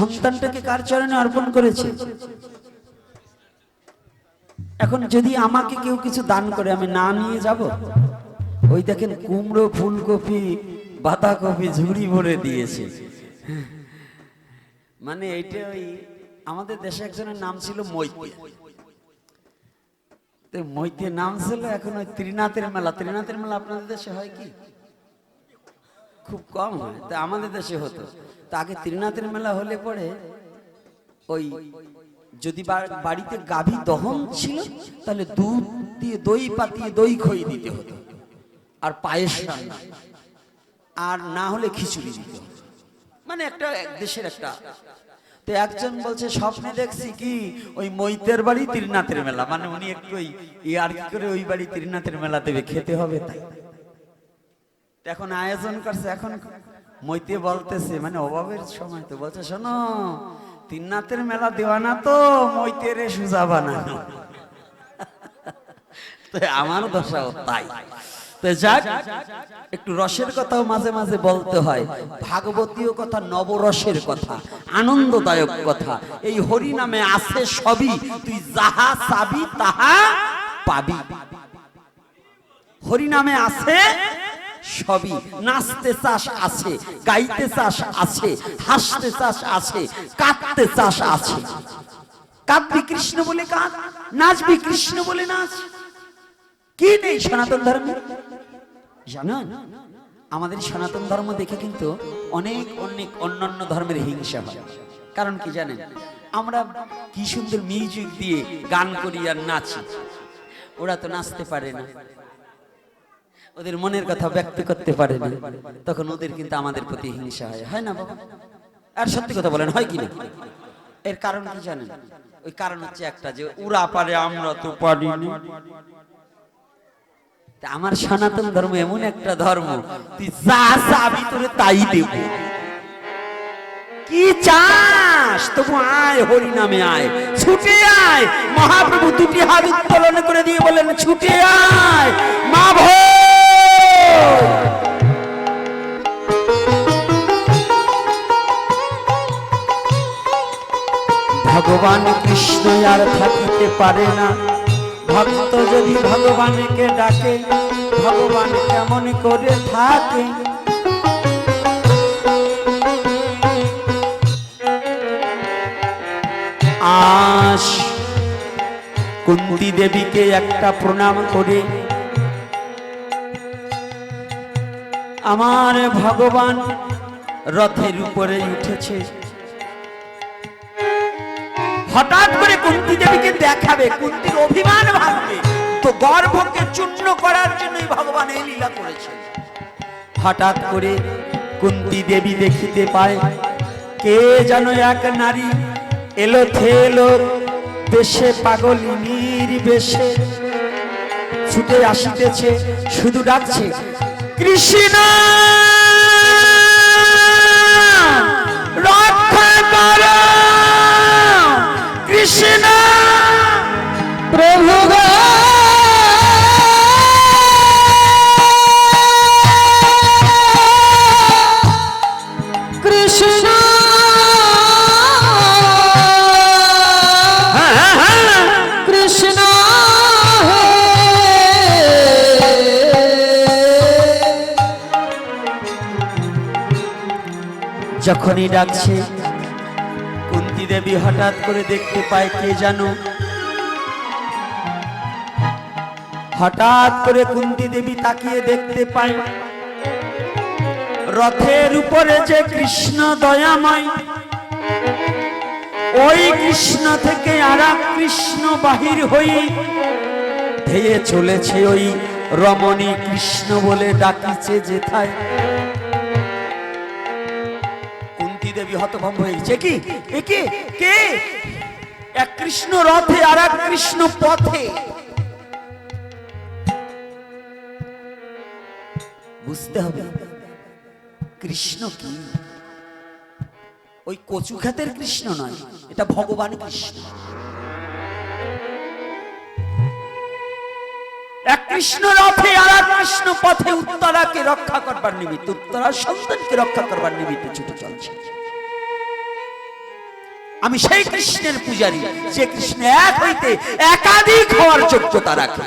সন্তানটাকে কার চরণে অর্পণ করেছে? এখন যদি আমাকে কেউ কিছু দান করে, আমি না নিয়ে যাব? ওই দেখেন কুমড়ো, ফুলকপি, বাঁধাকপি ঝুড়ি ভরে দিয়েছে। মানে এইটা ওই আমাদের দেশে একজনের নাম ছিল মৈত্রী। তো মৈত্রী নাম ছিল এখন ওই ত্রিনাথের মেলা। ত্রিনাথের মেলা আপনাদের দেশে হয় কি? খুব কম হয়। তা আমাদের দেশে হতো। তা আগে ত্রিনাথের মেলা হলে পরে ওই যদি বাড়িতে গাভী দহন ছিল, তাহলে দুধ দিয়ে দই পাতিয়ে দই খই দিতে হতো। আর পায়েস আর না হলে খিচুড়ি দিতে মানে একটা দেশের একটা। তো একজন বলছে, স্বপ্নে দেখছি কি, ওই মৈতের বাড়ি ত্রিনাথের মেলা। মানে উনি একটু ওই আর কি করে ওই বাড়ি ত্রিনাথের মেলা দেবে, খেতে হবে তাই। এখন আয়োজন করছে, এখন মৈতে বলতেছে মানে অভাবের সময় তো বলছে শোনো তিননাথের মেলা দেওয়া না তো মৈতের সুজা বানানো। আমার দশাও তাই। যাক একটু রসের কথাও মাঝে মাঝে বলতে হয়। ভাগবতীয় কথা নবরসের কথা আনন্দদায়ক কথা। এই হরি নামে আছে সবই তুই যাহা চাবি তাহা পাবি। হরি নামে আছে সবই। নাচতে চাষ আছে, গাইতে চাষ আছে, হাসতে চাষ আছে, কাঁদতে চাষ আছে। কাঁদবি কৃষ্ণ বলে কাঁদ, নাচবি কৃষ্ণ বলে নাচ। কি নেই সনাতন ধর্মে? জানেন আমাদের সনাতন ধর্ম দেখে কিন্তু অনেক অনেক অন্যান্য ধর্মের হিংসা হয়। কারণ কি জানেন? আমরা কি সুন্দর মিউজিক দিয়ে গান করি আর নাচি। ওরা তো নাচতে পারে না। ওদের মনের কথা ব্যক্ত করতে পারে না তখন ওদের কিন্তু আমাদের প্রতি হিংসা হয়। হয় না বাবা? আর সত্যি কথা বলেন, হয় কি না? এর কারণ কি জানেন? ওই কারণ হচ্ছে একটা যে ওরা পারে, আমরা তো পারি আমার সনাতন ধর্ম এমন একটা ধর্ম, তুই যা চাবি তোরে তাই দেব। কি চাস? তবু আয় হরি নামে আয়। ছুটে আয়। মহাপ্রভু দুটি হাত উত্তোলন করে দিয়ে বলেন, ছুটে আয়। মা ভো ভগবান কৃষ্ণ আর থাকিতে পারে না। ভক্ত যদি ভগবানকে ডাকে, ভগবান কেমন করে থাকে? আস কুন্তি দেবীকে একটা প্রণাম করে আমার ভগবান রথের উপরে উঠেছে। হঠাৎ করে কুন্তি দেবীকে দেখাবে, কুন্তির অভিমান ভাঙবে। তো গর্ভকে চূর্ণ করার জন্যই ভগবান এই লীলা করেছেন। হঠাৎ করে কুন্তি দেবী দেখিতে পায়, কে যেন এক নারী এলো থেলো বেশে পাগলিনীর বেশে ছুটে আসিতেছে, শুধু ডাকছে কৃষ্ণ। রক্ষা কর। কৃষ্ণ। প্রভু যখনই ডাকছে, কুন্তি দেবী হঠাৎ করে দেখতে পায় কে জানো? হঠাৎ করে কুন্তি দেবী তাকিয়ে দেখতে পায়, রথের উপরে যে কৃষ্ণ দয়াময়, ওই কৃষ্ণ থেকে আর কৃষ্ণ বাহির হই ধেয়ে চলেছে ওই রমণী কৃষ্ণ বলে ডাকিছে যেথায়। দেবী হতভম্ব হয়েছে কি এ কে? এক কৃষ্ণ রথে আর এক কৃষ্ণ পথে। বুঝতে হবে, কৃষ্ণ কি? ওই কচু খাতের কৃষ্ণ নয়, এটা ভগবান কৃষ্ণ। এক কৃষ্ণ রথে আর এক কৃষ্ণ পথে উত্তরাকে রক্ষা করবার নিমিত্ত, উত্তরার সন্তানকে রক্ষা করবার নিমিত্ত ছুটে চলছে। আমি সেই কৃষ্ণের পূজারী, যে কৃষ্ণ এক হইতে একাধিক হওয়ার যোগ্যতা রাখে।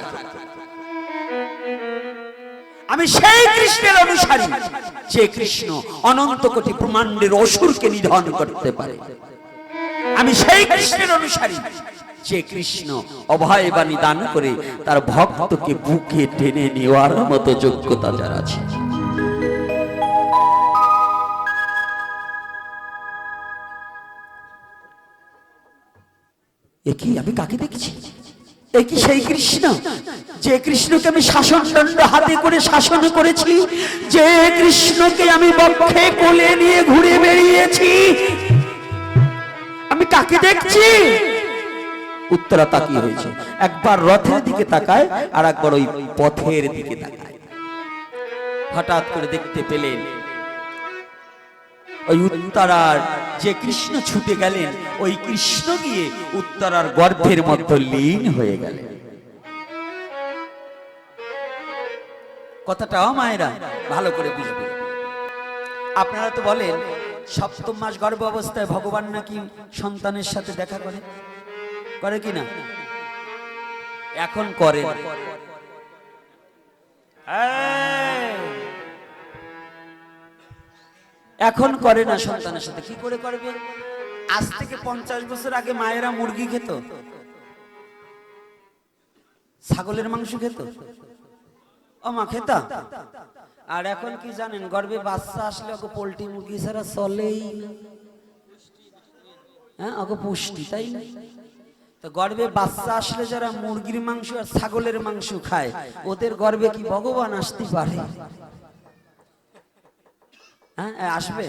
আমি সেই কৃষ্ণের অনুসারী, যে কৃষ্ণ অনন্ত কোটি ব্রহ্মাণ্ডের অসুরকে নিধন করতে পারে। আমি সেই কৃষ্ণের অনুসারী, যে কৃষ্ণ অভয় বাণী দান করে তার ভক্তকে বুকে টেনে নেওয়ার মতো যোগ্যতা যার আছে। এ কি আমি কাকে দেখছি? এ কি সেই কৃষ্ণ, যে কৃষ্ণকে আমি শাসন দণ্ড হাতে করে শাসন করেছি, যে কৃষ্ণকে আমি বক্ষে কোলে নিয়ে ঘুরে বেরিয়েছি আমি কাকে দেখছি? উত্তরা তাকিয়ে হয়েছে একবার রথের দিকে তাকায় আর একবার ওই পথের দিকে তাকায়। হঠাৎ করে দেখতে পেলেন ওই উত্তরার যে কৃষ্ণ ছুটে গেলেন, ওই কৃষ্ণ গিয়ে উত্তরার গর্ভের মধ্যে লীন হয়ে গেলেন। কথাটাও মায়েরা ভালো করে বুঝবে। আপনারা তো বলেন, সপ্তম মাস গর্ভ অবস্থায় ভগবান নাকি সন্তানের সাথে দেখা করে? করে কি না? এখন করে এখন করে না সন্তানের সাথে। কি করে করবে? আজ থেকে পঞ্চাশ বছর আগে মায়েরা মুরগি খেত। ছাগলের মাংস খেত। ও মা খেতা? আর এখন কি জানেন গর্বে বাচ্চা আসলে ওকে পোল্ট্রি মুরগি ছাড়া চলেই হ্যাঁ ওকে পুষ্টি তাই না? তো গর্বে বাচ্চা আসলে যারা মুরগির মাংস আর ছাগলের মাংস খায় ওদের গর্বে কি ভগবান আসতে পারে? হ্যাঁ আসবে।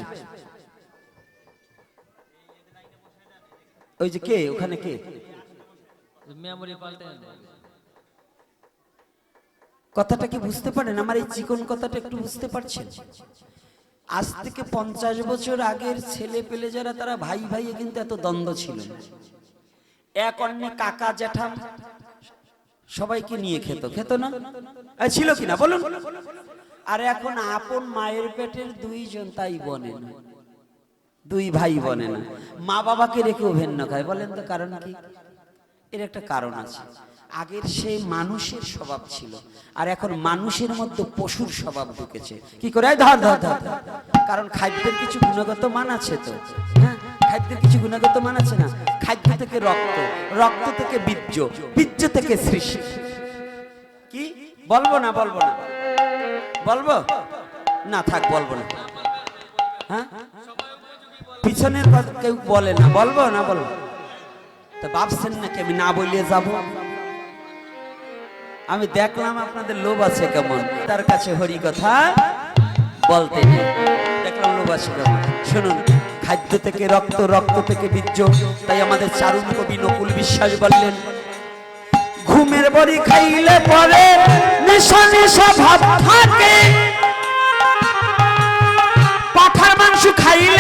ওই যে কে? ওখানে কে? কথাটা কি বুঝতে পারেন? আমার এই চিকন কথাটা একটু বুঝতে পারছেন? আজ থেকে পঞ্চাশ বছর আগের ছেলে পেলে যারা, তারা ভাই ভাইয়ে কিন্তু এত দ্বন্দ্ব ছিল এক অন্য কাকা জ্যাঠা সবাইকে নিয়ে খেত। খেত না? ছিল কিনা? বলুন। আর এখন আপন মায়ের পেটের দুইজন তাই বনে না। দুই ভাই বনে না। মা বাবাকে রেখেও ভিন্ন খায় বলেন তো কারণ কি? এর একটা কারণ আছে। আগের সেই মানুষের স্বভাব ছিল, আর এখন মানুষের মধ্যে পশুর স্বভাব ঢুকেছে। কি করে? ধর ধর ধর। কারণ খাদ্যের কিছু গুণগত মান আছে তো। হ্যাঁ? খাদ্যের কিছু গুণগত মান আছে না? খাদ্য থেকে রক্ত রক্ত থেকে বীর্য বীর্য থেকে সৃষ্টি। কি? বলব না বলব না। বলব? না, থাক, বলব না। হ্যাঁ? পিছনের কেউ বলে না। বলব না, বলব? তো ভাবছেন নাকি আমি না বলিয়ে যাব? আমি দেখলাম আপনাদের লোভ আছে কেমন। তার কাছে হরি কথা বলতে দেখলাম লোভ আছে কেমন। শুনুন, খাদ্য থেকে রক্ত রক্ত থেকে বীর্য, তাই আমাদের চারুণ কবি নকুল বিশ্বাস বললেন বড়ি খাইলে পরে নেশা নেশা ভাব থাকে। পাঠার মাংস খাইলে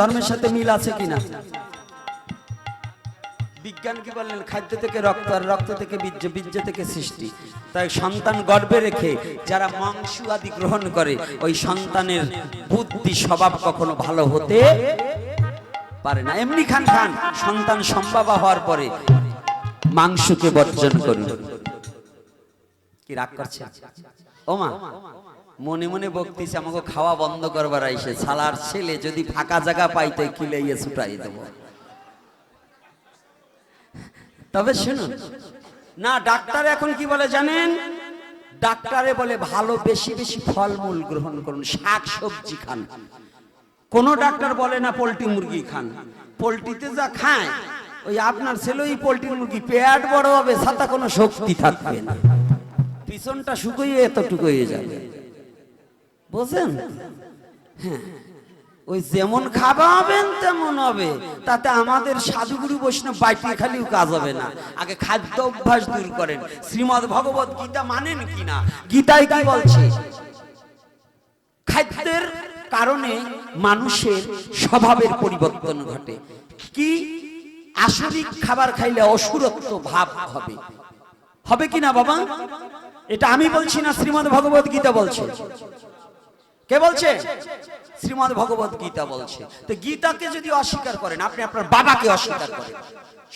ধর্মের সাথে মিল আছে কিনা? বিজ্ঞান কি বললেন? খাদ্য থেকে রক্ত, আর রক্ত থেকে বীর্য বীর্য থেকে সৃষ্টি। তাই সন্তান গর্ভে রেখে যারা মাংস আদি গ্রহণ করে, ওই সন্তানের বুদ্ধি, স্বভাব কখনো ভালো হতে পারে না। এমনি খান খান, সন্তান সম্ভাবা হওয়ার পরে মাংসকে বর্জন করুন কি রাগ করছে? ওমা মনে মনে বকতিছে, আমাকে খাওয়া বন্ধ করবার আইসে। ছালার ছেলে যদি ফাঁকা জায়গা পাই তো কিলাইয়ে ছুটাই দেবো। তবে শুনুন, না, ডাক্তার এখন কি বলে জানেন? ডাক্তারে বলে ভালো, বেশি বেশি ফলমূল গ্রহণ করুন শাক সবজি খান। কোন ডাক্তার বলে না, পোলট্রি মুরগি খান। পোলট্রিতে যা খায়, ওই আপনার ছেলে ওই পোলট্রি মুরগি, পেট বড় হবে সাথে কোনো শক্তি থাকবে না। পিছনটা শুকিয়ে এতটুকু হয়ে যাবে। বুঝলেন হ্যাঁ। ওই যেমন খাওয়াবেন তেমন হবে। তাতে আমাদের সাধুগুরু বৈষ্ণব বাইটি খালিও কাজ হবে না। আগে খাদ্য অভ্যাস দূর করেন। শ্রীমদ ভগবত গীতা মানেন কিনা গীতায় কি বলছে? খাদ্যের কারণে মানুষের স্বভাবের পরিবর্তন ঘটে। কি? আসরিক খাবার খাইলে অসুরত্ব ভাব হবে। হবে কি না বাবা? এটা আমি বলছি না শ্রীমদ ভগবত গীতা বলছে। কে বলছে? শ্রীমদ ভগবত গীতা বলছে। তো গীতাকে যদি অস্বীকার করেন, আপনি আপনার বাবাকে অস্বীকার করেন।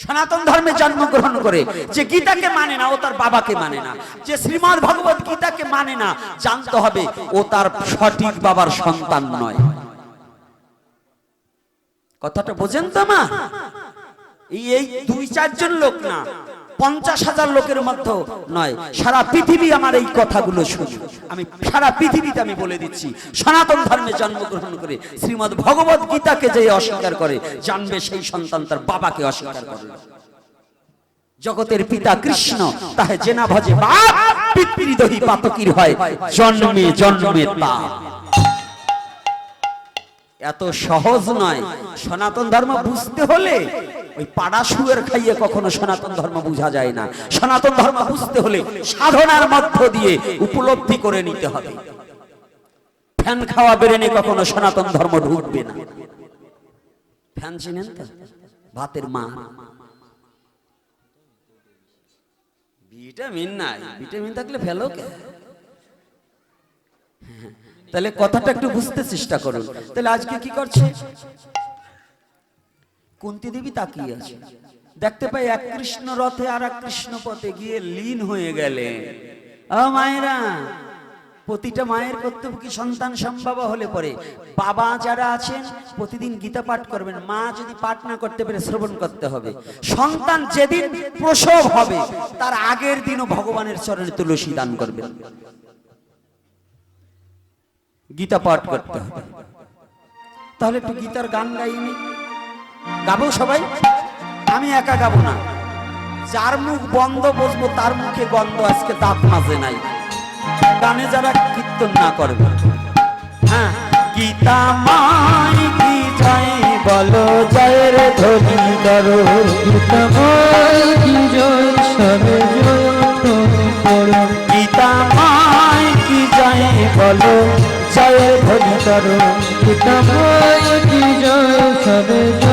সনাতন ধর্মে জন্মগ্রহণ করে যে গীতাকে মানে না, ও তার বাবাকে মানে না। যে শ্রীমদ ভগবত গীতাকে মানে না, জানতে হবে ও তার সঠিক বাবার সন্তান নয়। কথাটা বোঝেন তো মা? এই দুই, চারজন লোক না পঞ্চাশ হাজার লোকের মধ্যে নয়, সারা পৃথিবী আমার এই কথাগুলো শুনে। আমি সারা পৃথিবীতে আমি বলে দিচ্ছি, সনাতন ধর্মে জন্মগ্রহণ করে শ্রীমদ ভগবত গীতাকে যে অস্বীকার করে, জানবে সেই সন্তান তার বাবাকে অস্বীকার করল জগতের পিতা কৃষ্ণ, তাহে জেনা ভজে বাপ পিতৃ দহি পাতকির হয়, জন্মে জন্মে তা। এত সহজ নয়। সনাতন ধর্ম বুঝতে হলে ওই পাড়া শুয়ের খাইয়ে কখনো সনাতন ধর্ম বোঝা যায় না। সনাতন ধর্ম বুঝতে হলে সাধনার মধ্য দিয়ে উপলব্ধি করে নিতে হবে। ফ্যান খাওয়া বেরেনে কখনো সনাতন ধর্ম ঢুকবে না। ফ্যান চিনেন তো? ভাতের মা। ভিটামিন নাই। ভিটামিন থাকলে ফেলো কে? তাহলে কথাটা একটু বুঝতে চেষ্টা করুন। তাহলে আজকে কি করছে? কুন্তি দেবী তাকিয়ে আছে। দেখতে পাই এক কৃষ্ণ রথে আর এক কৃষ্ণ পথে গিয়ে লীন হয়ে গেলে ও মায়েরা প্রতিটা মায়ের কর্তব্য কি সন্তান সম্ভব হলে পরে? বাবা যারা আছেন প্রতিদিন গীতা পাঠ করবেন। মা যদি পাঠ না করতে পারে শ্রবণ করতে হবে। সন্তান যেদিন প্রসব হবে তার আগের দিনও ভগবানের চরণে তুলসী দান করবেন। গীতা পাঠ করতে হবে। তাহলে একটু গীতার গান গাইনি গাবো সবাই? আমি একা গাবো না। যার মুখ বন্ধ বসবো তার মুখে গন্ধ আজকে দাঁত মাঝে নাই। গানে যারা কীর্তন না করবে হ্যাঁ? গীতা মাই কি যাই বলো জয়ের ধ্বনি করো। গীতাময় কি জয় সবে জয় গীতা মাই কি যাই বলো জয়ের ধ্বনি করো। গীতাময় কি জয় সবে জয়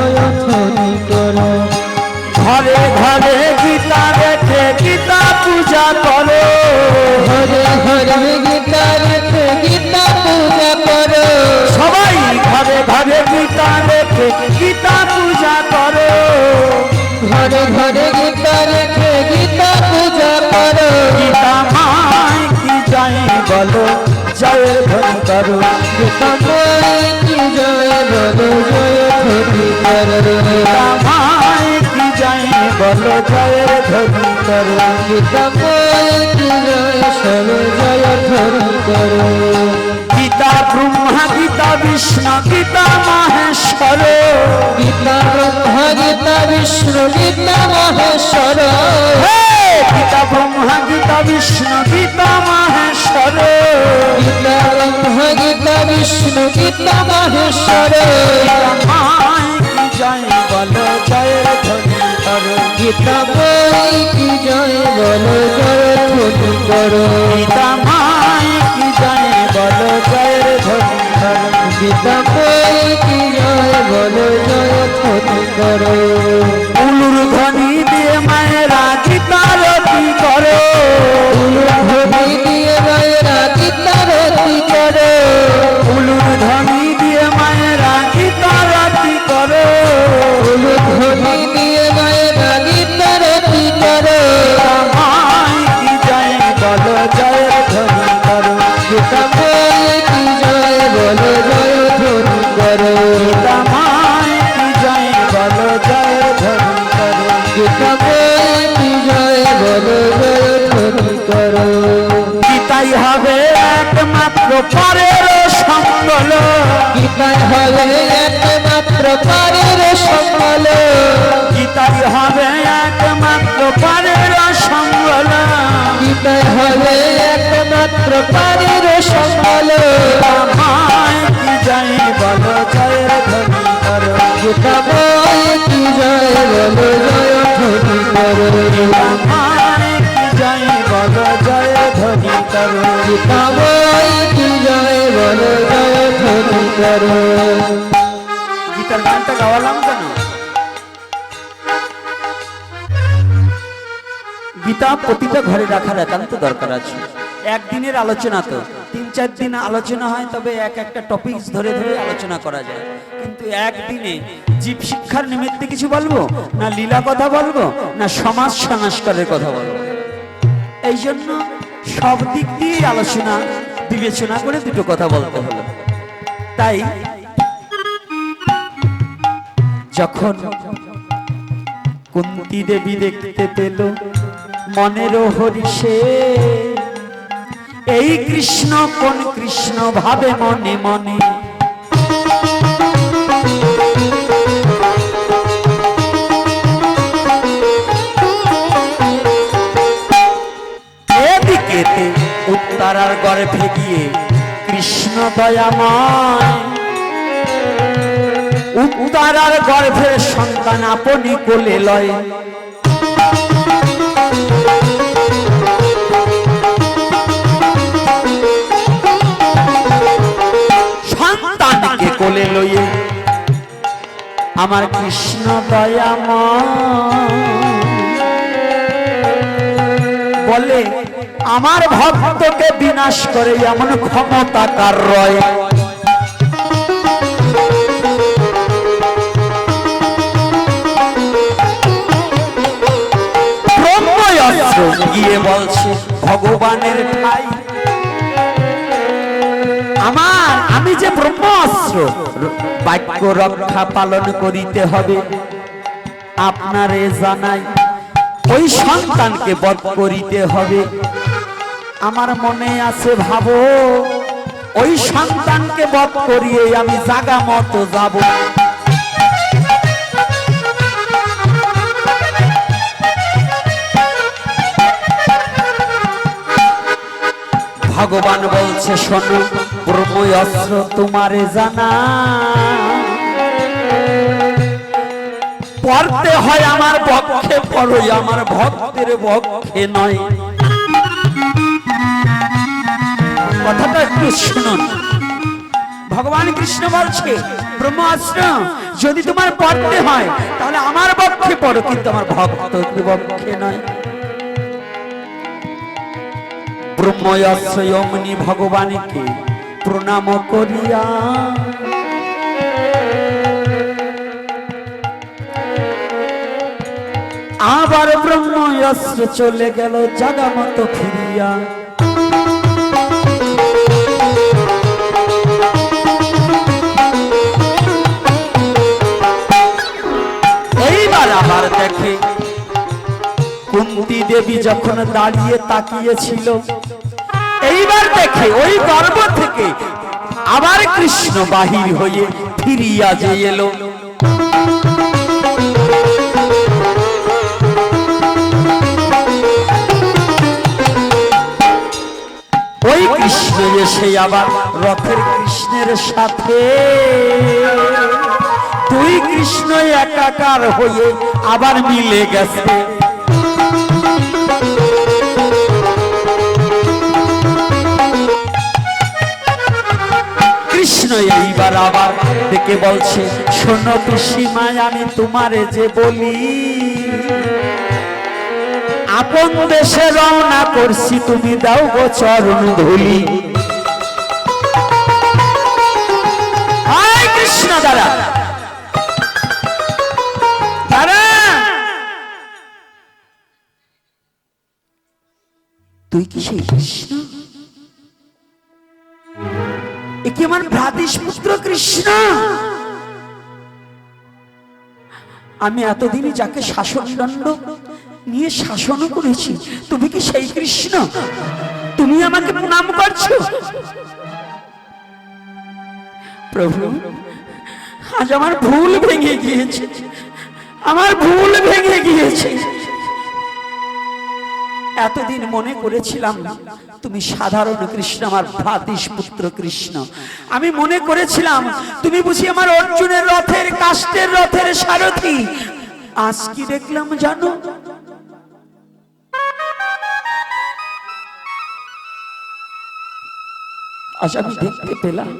হরে গীতা রেখে গীতা পূজা করো সবাই ঘরে ঘরে গীতা রেখে গীতা পূজা করো। ঘরে ঘরে গীতা রেখে গীতা পূজা করো। গীতা মাই কি যাই বলো জয়ের ধ্বনি করো। গীতাময় কি জয় বলো জয় ধ্বনি করো। গীতা মাই জয় সবে জয় ধ্বনি করো গীতা ব্রহ্মা গীতা বিষ্ণু গীতা মাহেশ্বর। গীতা ব্রহ্মা গীতা বিষ্ণু গীতা মহেশ্বর! গীতা ব্রহ্মা গীতা বিষ্ণু গীতা মাহেশ্বর। গীতা ব্রহ্মা গীতা বিষ্ণু গীতা মহেশ্বর। গীতা বই কি জয় বলো জয় ধ্বনি করো। গীতা মাই কি জয় বলো জয় ধ্বনি করো। গীতা বই কি জয় বলো জয় ধ্বনি করো। উলুর ধ্বনি দিয়ে মায়েরা গীতারতি করো। ধ্বনি পরের সম্বল গীতায় হবে একমাত্র পারের সম্বল গীতাই হবে একমাত্র পরের সম্বল গীতায় হবে একমাত্র পারের সম্বল মাই কি জয় বলো জয় গীতা বই কি জয় বলো জয় ধ্বনি করো কি জয় বলো জয় ধ্বনি করো করো গীতার গানটা গাওয়ালাম গীতা প্রতিটা ঘরে রাখার একান্ত দরকার আছে। একদিনের আলোচনা তো, তিন চার দিন আলোচনা হয়, তবে এক একটা টপিকস ধরে ধরে আলোচনা করা যায়। কিন্তু একদিনে জীব শিক্ষার নিমিত্তে কিছু বলব, না লীলা কথা বলব, না সমাজ সংস্কারের কথা বলব? এই জন্য সব দিক দিয়ে আলোচনা, বিবেচনা করে দুটো কথা বলতে হলো তাই যখন কুন্তি দেবী দেখতে পেল মনের হরিষে এই কৃষ্ণ কোন কৃষ্ণ ভাবে মনে মনে? উত্তরার গর্ভে গিয়ে কৃষ্ণ দয়াময়। উদারার গর্ভের সন্তান আপনি কোলে লয়। সন্তানকে কোলে লইয়ে আমার কৃষ্ণ দয়াময়। বলে আমার ভক্তকে বিনাশ করে এমন ক্ষমতা কার রয়? গিয়ে বলছে, ভগবানের ঠাই আমার, আমি যে ব্রহ্মাস্ত্র বাক্য রক্ষা পালন করিতে হবে। আপনারে জানাই, ওই সন্তানকে বধ করিতে হবে। আমার মনে আছে ভাবো, ওই সন্তানকে বধ করিয়ে আমি জাগা মতো যাব। ভগবান বলছে, শোনো ব্রহ্মস্ত্র তোমারে জানা। পড়তে হয় আমার পক্ষে, পড়ই আমার ভক্তের পক্ষে নয়। কথাটা একটু শুনুন। ভগবান কৃষ্ণ বলছে, ব্রহ্মাস্ত্র, যদি তোমার পড়তে হয়, তাহলে আমার পক্ষে পড়ো, কিন্তু আমার ভক্তের পক্ষে নয়। অমনি ভগবানকে প্রণাম করিয়া আবার ব্রহ্ময়স্ত্র চলে গেল জাগা মতো ফিরিয়া। এইবার আবার দেখে। কুন্তি দেবী যখন দাঁড়িয়ে তাকিয়েছিল, এইবার দেখে ওই গর্ভ থেকে আবার কৃষ্ণ বাহির হয়ে ফিরিয়া যে এলো। ওই কৃষ্ণ এসে আবার রথের কৃষ্ণের সাথে দুই কৃষ্ণ একাকার হয়ে আবার মিলে গেছে। কৃষ্ণ এইবার আবার ডেকে বলছে, শোনো পিসিমায় আমি তোমারে যে বলি, আপন দেশে রওনা করছি, তুমি দাও গো চরণ ধুলি। কৃষ্ণ দাদা তুই কি সেই কৃষ্ণ? এ কি আমার ভ্রাতিস পুত্র কৃষ্ণ? আমি এতদিনই যাকে শাসন দণ্ড নিয়ে শাসনও করেছি, তুমি কি সেই কৃষ্ণ? তুমি আমাকে প্রণাম করছ? প্রভু, আজ আমার ভুল ভেঙে গিয়েছে। আমার ভুল ভেঙে গিয়েছে। এতদিন মনে করেছিলাম তুমি সাধারণ কৃষ্ণ, আমার ভ্রাতিস পুত্র কৃষ্ণ। আমি মনে করেছিলাম তুমি বুঝি আমার অর্জুনের রথের, কাষ্টের রথের সারথি। আজ কি দেখলাম জানো? আজ আমি দেখতে পেলাম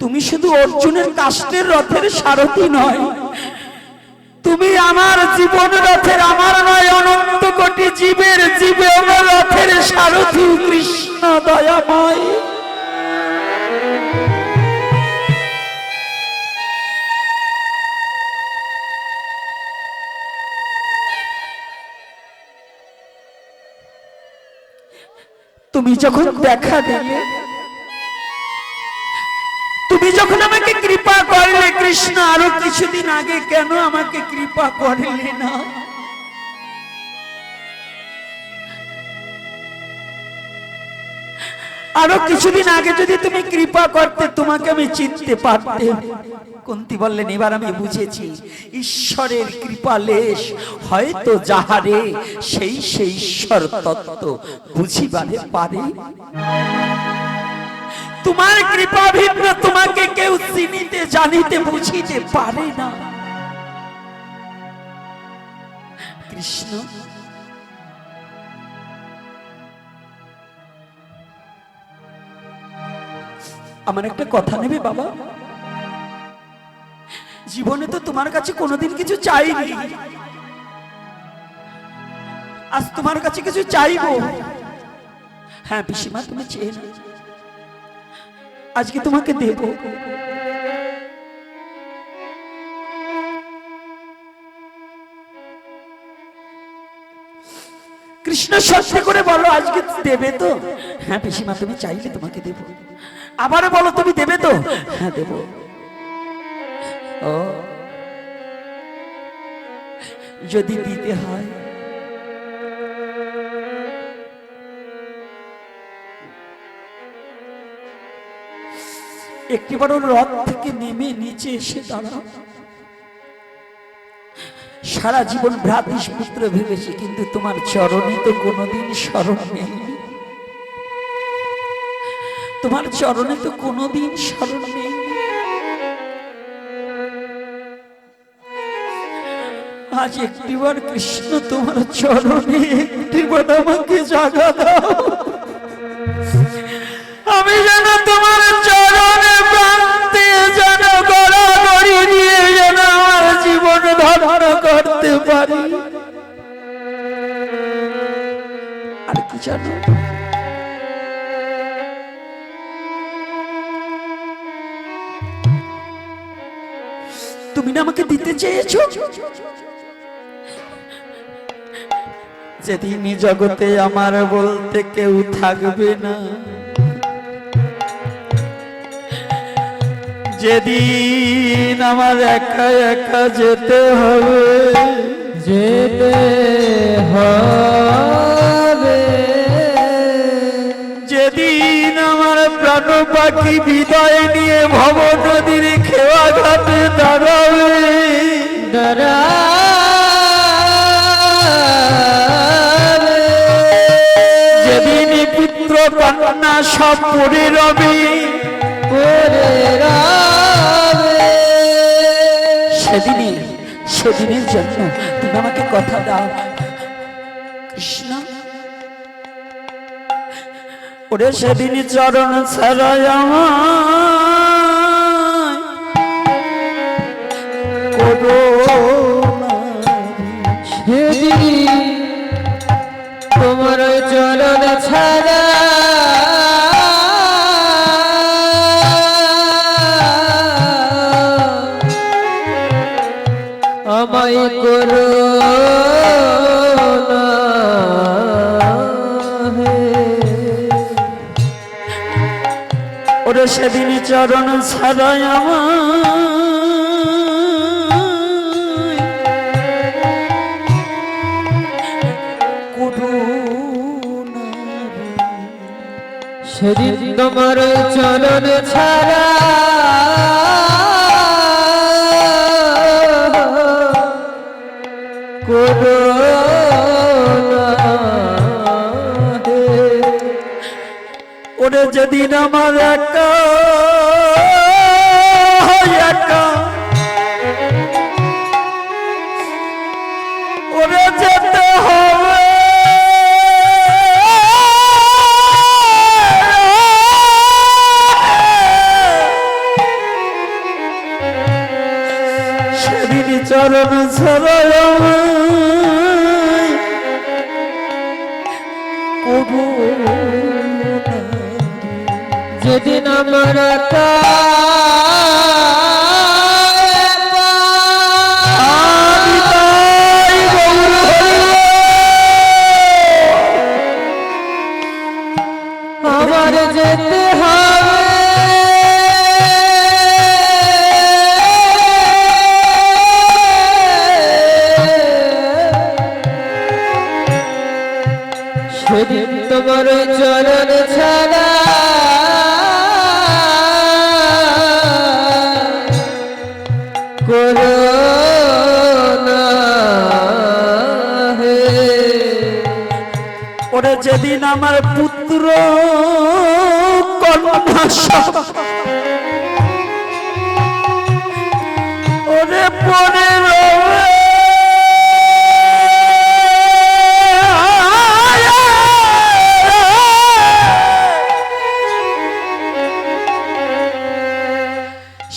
তুমি শুধু অর্জুনের কাষ্টের রথের সারথি নয়, তুমি আমার জীবন যখন দেখা দিলে তুমি যখন আমাকে কৃপা করলে, কৃষ্ণ আরও কিছুদিন আগে কেন আমাকে কৃপা করলে না? আরও কিছুদিন আগে যদি তুমি কৃপা করতে, তোমাকে আমি চিনতে পারতে। কুন্তি বললেন, এবার আমি বুঝেছি, ঈশ্বরের কৃপা লেশ হয়তো যাহারে, সেই সেই ঈশ্বর তত্ত্ব বুঝিবারে পারে। তোমার কৃপা ভিন্ন, তোমাকে কেউ চিনিতে, জানিতে, বুঝিতে পারে না। কৃষ্ণ, আমার একটা কথা নেবে বাবা? জীবনে তো তোমার কাছে কোনোদিন কিছু চাইনি। আজ তোমার কাছে কিছু চাইব। হ্যাঁ পিসিমা, তুমি চেয়ে নাও। আজকে তোমাকে দেব। কৃষ্ণ সত্যি করে বলো, আজকে দেবে তো? হ্যাঁ পিসিমা, তুমি চাইলে তোমাকে দেব। আবারও বলো, তুমি দেবে তো? হ্যাঁ দেব। ও। যদি দিতে হয়। একটি বড় রথ থেকে নেমে নিচে এসে দাঁড়াও। সারা জীবন ভ্রাতিস পুত্র ভেবেছি, কিন্তু তোমার চরণে তো কোনোদিন স্মরণ নেই। তোমার চরণে তো কোনোদিন স্মরণ নেই। আজ একটিবার কৃষ্ণ তোমার চরণে একটিবার আমাকে জাগা দাও। আমি যেন তোমার চরণে প্রান্তে যেন গড়াগড়ি দিয়ে যেন আমার জীবন ধারণ করতে পারি। আর কি জানো? তুমি না আমাকে দিতে চেয়েছো? যেদিন এই জগতে আমার বলতে কেউ থাকবে না। যেদিন আমার একা একা যেতে হবে। যেতে হবে। যেদিন আমার প্রাণ পাখি বিদায় নিয়ে ভব নদীর খেওয়া ঘাটে দাঁড়াবে। ডরাবে কন্যা সব পড়ে রবে সেদিনই সেদিনের জন্য তুমি আমাকে কথা দাও। কৃষ্ণ। ওরে সেদিন চরণ ছাড়াই না। সেদিন তোমার চরণ ছাড়া সেদিন চরণ ছাড়াই আমার সেদিন তোমার চরণ ছাড়া যদি না মারা এক চরণ কবু যেদিন আমার একা যেদিন আমার পুত্র কন্যা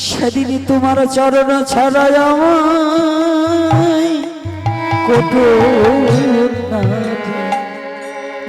সেদিনই তোমার চরণ ছাড়াই আমায় কত